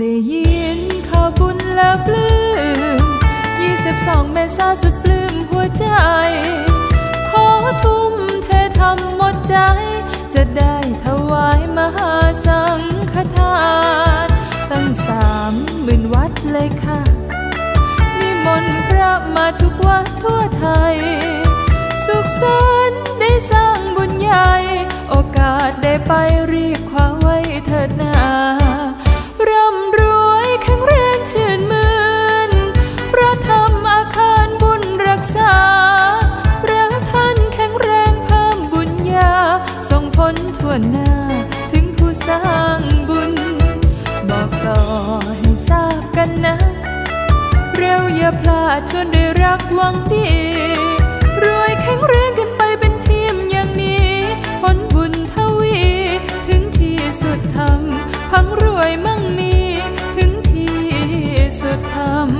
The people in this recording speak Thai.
ได้ยินข่าวบุญและปลื้มยี่สิบสองเมษาสุดปลื้มหัวใจ ขอทุ่มเททำหมดใจ จะได้ถวายมหาสังฆทาน ตั้งสามหมื่นวัดเลยค่ะ นิมนต์พระมาทุกวัดทั่วไทย สุขสันต์ได้สร้างบุญใหญ่ โอกาสได้ไปรีบ พระธรรมอาคารบุญรักษา พระท่านแข็งแรงเพิ่มบุญญาส่งผลทวนหนาถึงผู้สร้างบุญ บอกต่อให้ทราบกันนะ เร็วอย่าพลาดชวนได้รักหวังดี รวยแข็งแรงกันไปเป็นทีมอย่างนี้ผลบุญทวี ถึงที่สุดธรรมพังรวยมั่งมี ถึงที่สุดธรรม